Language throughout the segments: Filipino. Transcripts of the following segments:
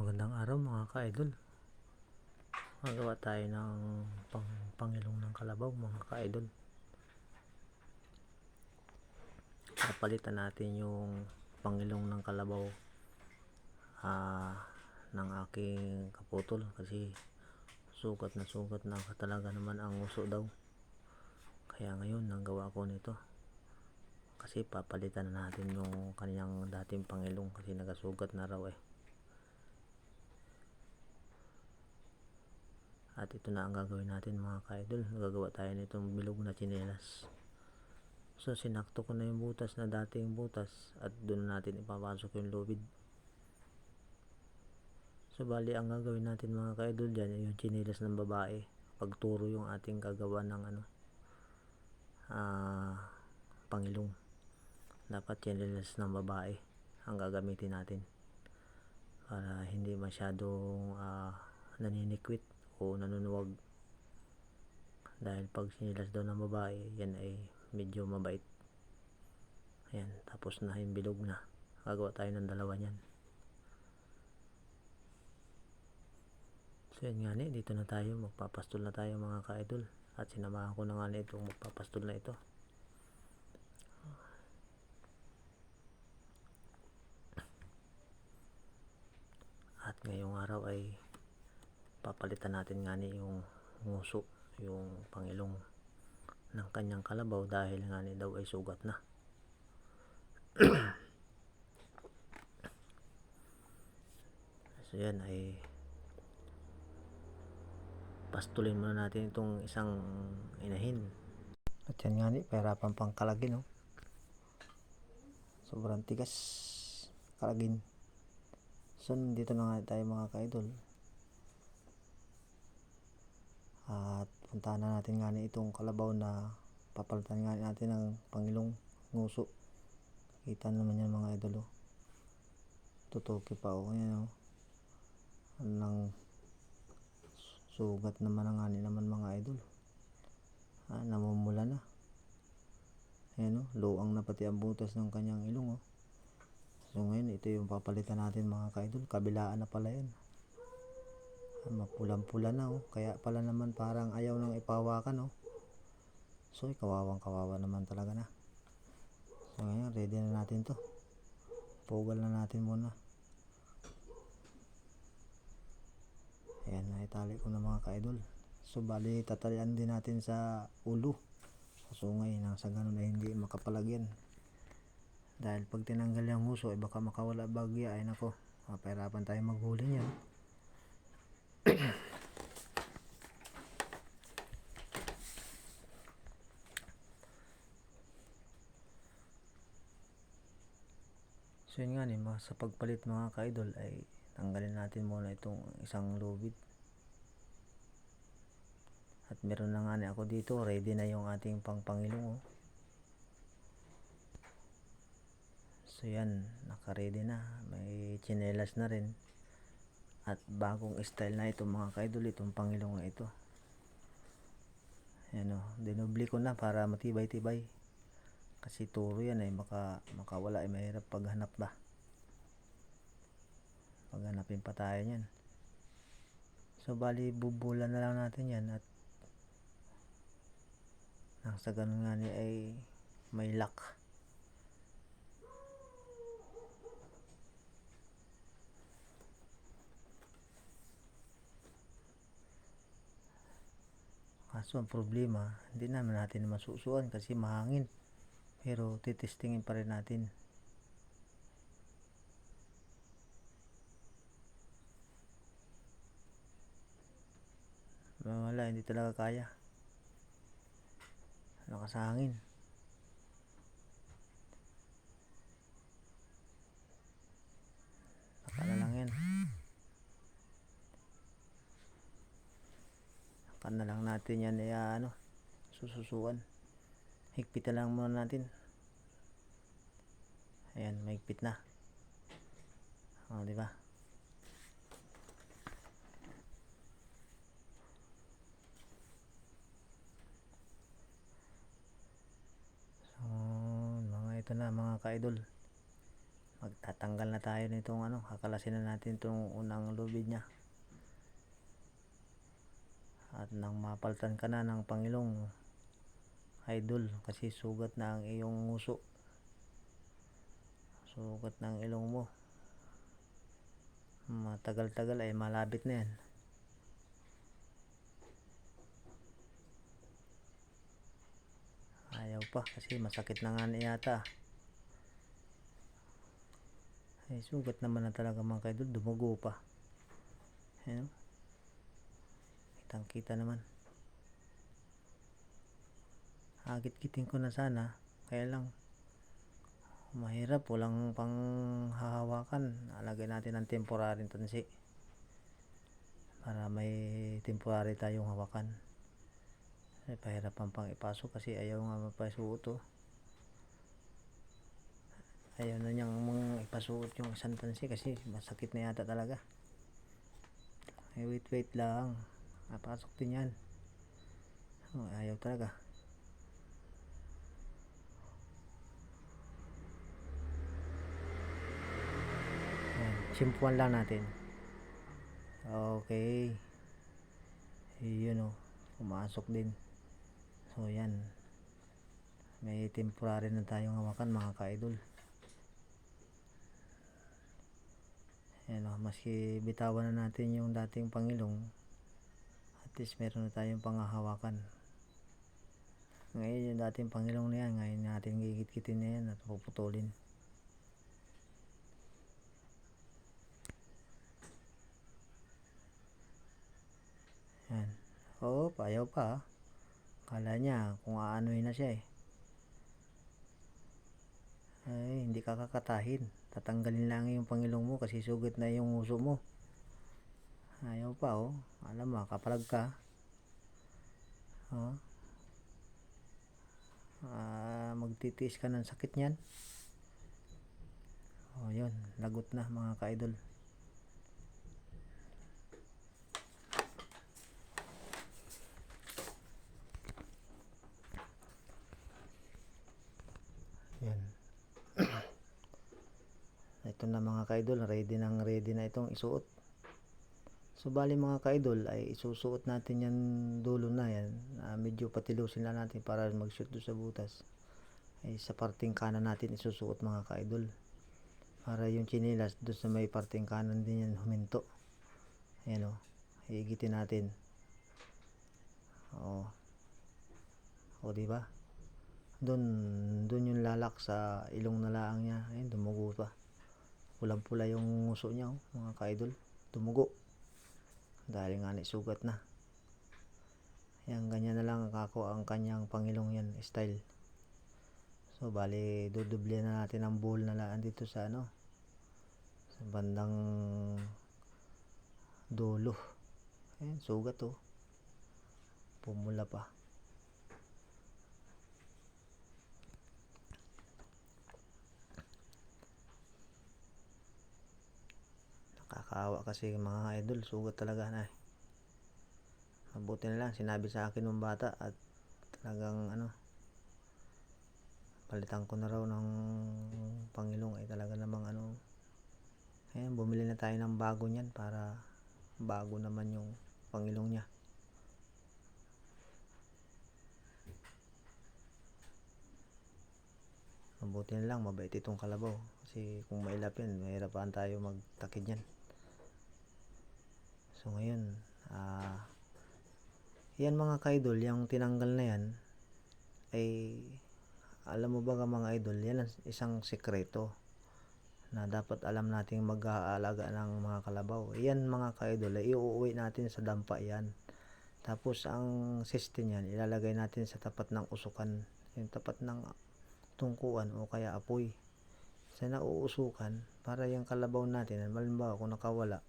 Magandang araw mga ka-idol. Magawa tayo ng pang pangilong ng kalabaw mga ka-idol. Papalitan natin yung pangilong ng kalabaw ah, ng aking kaputol kasi sugat na sugat na talaga naman ang uso daw. Kaya ngayon nanggawa ko nito. Kasi papalitan na natin yung kaniyang dating pangilong kasi nagasugat na raw eh. At ito na ang gagawin natin mga ka-idol. Gagawa tayo nitong bilog na tsinelas. So sinakto ko na yung butas na dating butas at doon natin ipapasok yung lubid. So bali ang gagawin natin mga ka-idol dyan yung tsinelas ng babae. Pagturo yung ating gagawa ng ano ah pangilong. Dapat tsinelas ng babae ang gagamitin natin para hindi masyadong ah, naninikwit o nanunuwag. Dahil pag sinilas daw ng babae yan ay medyo mabait. Ayan tapos na yung bilog na. Gagawa tayo ng dalawa niyan. So yan nga ni dito na tayo. Magpapastol na tayo mga ka-idol. At sinamahan ko na nga na magpapastol na ito. At ngayong araw ay papalitan natin nga ni yung nguso yung pangilong ng kanyang kalabaw dahil nga ni daw ay sugat na. So yan ay pastulin muna natin itong isang inahin. At yan nga ni pahirapan pang kalagin oh. sobrang tigas. Kalagin. So dito na nga tayo mga ka-idol at puntahan na natin nga itong kalabaw na papalitan nga natin ng pangilong nguso. Kita naman yan mga idol oh. tutuki pa oh. Yan oh. Ng sugat naman ang ani naman mga idol. Ah, namumula na. Ayan oh. Luang na pati ang butas ng kanyang ilong oh. So ngayon ito yung papalitan natin mga ka-idol. Kabilaan na pala yan ah, mapulang pula na oh. Kaya pala naman parang ayaw nang ipawakan oh. So kawawang kawawa naman talaga na. So ngayon ready na natin to. Pugal na natin muna. Ayan naitali ko na mga ka-idol. So bali tatalian din natin sa ulo. Sa sungay nang sa ganun ay hindi makapalagyan dahil pag tinanggal yung huso ay baka makawala bagya. Ay nako mapahirapan tayo maghuli niyan so yun nga mga sa pagpalit mga ka-idol ay tanggalin natin muna itong isang lubid. At meron na nga ni ako dito ready na yung ating pangpangilong oh. so yan naka ready na. May chinelas na rin at bagong style na ito mga kaidol itong pangilong na ito. Yan o dinubli ko na para matibay tibay kasi turo yan ay maka, makawala ay mahirap paghanap ba? Paghanapin pa tayo yan so bali bubulan na lang natin yan at nang sa ganun nga ni ay may lock kaso ang problema hindi naman natin masusuan kasi mahangin. Pero titestingin pa rin natin. Wala hindi talaga kaya. Lakas hangin. Baka na lang yan baka na lang natin yan eh, ano sususuan. Higpit na lang muna natin. Ayan mahigpit na. O diba So, mga ito na mga ka-idol. magtatanggal na tayo nitong ano kakalasin na natin itong unang lubid niya at nang mapaltan ka na ng pangilong idol kasi sugat na ang iyong nguso. Sugat ng ilong mo. Matagal-tagal ay malabit na yan. Ayaw pa kasi masakit na nga na yata. Ay sugat naman na talaga mga kaidol. Dumugo pa. Ayun kitang kita naman. Agit-gitin ko na sana. Kaya lang mahirap. Walang pang hahawakan alagay natin ng temporary tansi para may temporary tayong hawakan. Ay pahirapan pang ipasok kasi ayaw nga mapasuot oh. ayaw na niyang mga ipasuot yung isang tansi kasi masakit na yata talaga. Ay wait wait lang napasok din yan. Oh, ayaw talaga. Ayan, simpuan lang natin. Okay. Yun oh. Pumasok din. So yan. May temporary na tayong hawakan mga ka-idol. Yan o maski bitawan na natin yung dating pangilong least meron na tayong panghahawakan ngayon yung dating pangilong na yan ngayon natin gigit-gitin na yan at puputulin yan oh ayaw pa. Kala niya kung aanoy na siya eh. Ay, hindi ka kakatahin. Tatanggalin lang yung pangilong mo kasi sugat na yung uso mo. Ayaw pa oh. Alam mo, kapalag ka. Oh. Ah, magtitiis ka ng sakit niyan. Oh, yun. Lagot na mga ka-idol. Yan. Ito na mga kaidol, ready nang ready na itong isuot. So bali mga kaidol ay isusuot natin yan dulo na yan. Uh, medyo patilusin na natin para mag-shoot doon sa butas. Ay sa parting kanan natin isusuot mga kaidol. Para yung chinilas doon sa may parting kanan din yan huminto. Ayan o. Iigitin natin. Oo. O di ba? Doon doon yung lalak sa ilong na laang niya. Ayun, dumugo pa. Pulang-pula yung nguso niya, oh, mga ka-idol. Dumugo. Dahil nga sugat na. Yan, ganyan na lang ako ang kanyang pangilong yan, style. So, bali, duduble na natin ang bowl na laan dito sa ano, sa bandang dulo. Ayan, sugat oh. Pumula pa. Nakakaawa kasi mga idol, sugat talaga na eh. Mabuti na lang, sinabi sa akin ng bata at talagang ano, palitan ko na raw ng pangilong ay talaga namang ano, ayan, bumili na tayo ng bago niyan para bago naman yung pangilong niya. Mabuti na lang, mabait itong kalabaw. Kasi kung mailap yan, mahirapan tayo magtakid yan. So ngayon, ah, yan mga ka-idol, yung tinanggal na yan, ay alam mo ba mga idol, yan ang isang sekreto na dapat alam nating mag-aalaga ng mga kalabaw. Yan mga ka-idol, ay iuuwi natin sa dampa yan. Tapos ang system yan, ilalagay natin sa tapat ng usukan, yung tapat ng tungkuan o kaya apoy. Sa nauusukan, para yung kalabaw natin, malimbawa kung nakawala,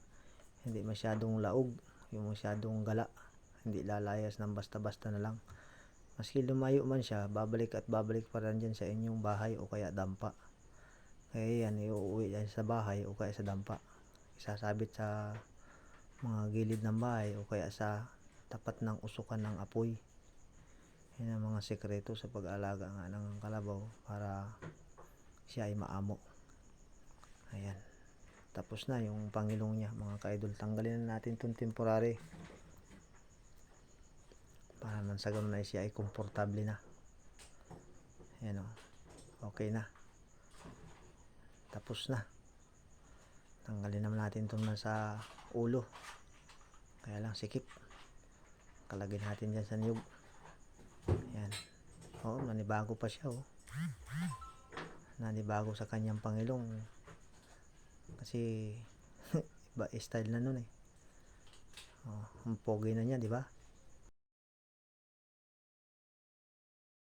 hindi masyadong laog, yung masyadong gala, hindi lalayas ng basta-basta na lang. Maski lumayo man siya, babalik at babalik pa rin dyan sa inyong bahay o kaya dampa. Kaya yan, iuwi yan sa bahay o kaya sa dampa. Isasabit sa mga gilid ng bahay o kaya sa tapat ng usukan ng apoy. Yan ang mga sekreto sa pag-alaga nga ng kalabaw para siya ay maamo. ayan tapos na yung pangilong niya. Mga ka-idol tanggalin na natin itong temporary. Para man sa ganun ay siya ay komportable na. Ayan o. Okay na. Tapos na. Tanggalin naman natin itong nasa ulo. Kaya lang sikip. Kalagay natin dyan sa niyog. Ayan. Oo nanibago pa siya oh. Nanibago sa kanyang pangilong kasi iba style na nun eh. Oh, ang pogi na niya di ba